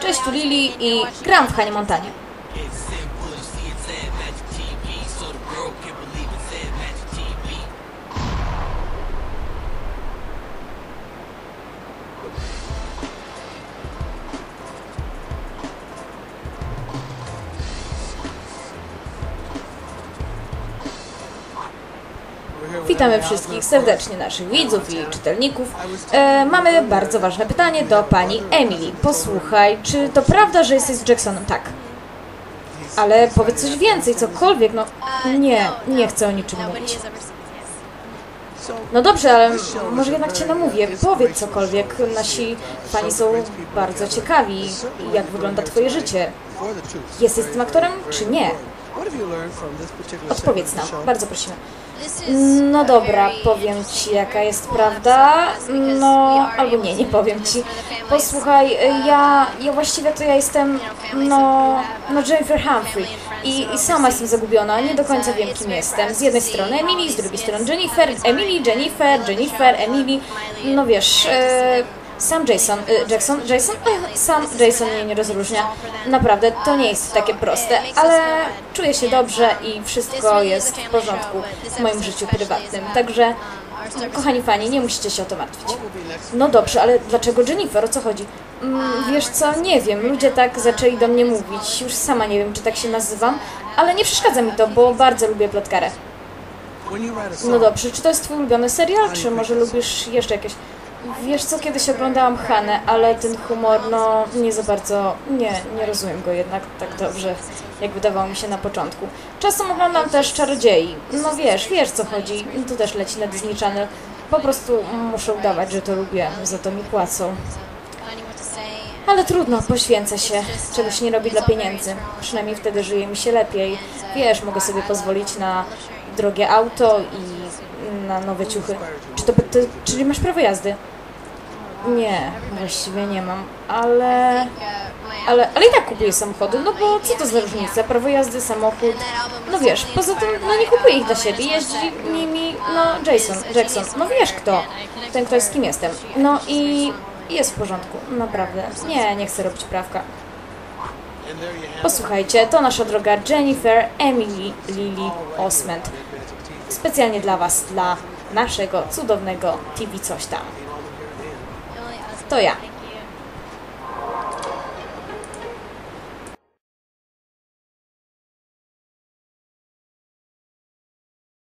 Cześć, tu Lili i gram w Hanie Montanie. Witamy wszystkich serdecznie, naszych widzów i czytelników. E, mamy bardzo ważne pytanie do pani Emily. Posłuchaj, czy to prawda, że jesteś z Jacksonem? Tak. Ale powiedz coś więcej, cokolwiek, no... Nie, nie chcę o niczym mówić. No dobrze, ale może jednak cię namówię. Powiedz cokolwiek. Nasi fani są bardzo ciekawi, jak wygląda twoje życie. Jesteś tym aktorem, czy nie? Odpowiedz nam, bardzo prosimy. No dobra, powiem ci jaka jest prawda. No, albo nie, nie powiem ci. Posłuchaj, ja, ja właściwie to ja jestem, no, no Jennifer Humphrey. I, I sama jestem zagubiona, nie do końca wiem kim jestem. Z jednej strony Emily, z drugiej strony Jennifer, Emily, Jennifer, Jennifer, Emily. No wiesz, e, sam Jason, y, Jackson, Jason, sam Jason mnie nie rozróżnia. Naprawdę, to nie jest takie proste, ale czuję się dobrze i wszystko jest w porządku w moim życiu prywatnym. Także, kochani fani, nie musicie się o to martwić. No dobrze, ale dlaczego Jennifer? O co chodzi? Mm, wiesz co, nie wiem, ludzie tak zaczęli do mnie mówić. Już sama nie wiem, czy tak się nazywam, ale nie przeszkadza mi to, bo bardzo lubię plotkarę. No dobrze, czy to jest twój ulubiony serial, czy może lubisz jeszcze jakieś... Wiesz co, kiedyś oglądałam Hanę, ale ten humor, no nie za bardzo, nie, nie rozumiem go jednak tak dobrze, jak wydawało mi się na początku. Czasem oglądam też Czarodziei, no wiesz, wiesz co chodzi, to też leci na Disney Channel. Po prostu muszę udawać, że to lubię, za to mi płacą. Ale trudno, poświęcę się. Czegoś nie robi dla pieniędzy. Przynajmniej wtedy żyje mi się lepiej. Wiesz, mogę sobie pozwolić na drogie auto i na nowe ciuchy. Czy to, to czyli masz prawo jazdy? Nie, właściwie nie mam, ale... Ale, ale i tak kupuję samochody, no bo co to za różnica? Prawo jazdy, samochód... No wiesz, poza tym, no nie kupuję ich dla siebie, jeździ nimi, no Jason, Jackson, no wiesz kto, ten kto jest kim jestem. No i jest w porządku, naprawdę. Nie, nie chcę robić prawka. Posłuchajcie, to nasza droga Jennifer Emily Lily Osment. Specjalnie dla Was, dla naszego cudownego TV coś tam. To ja.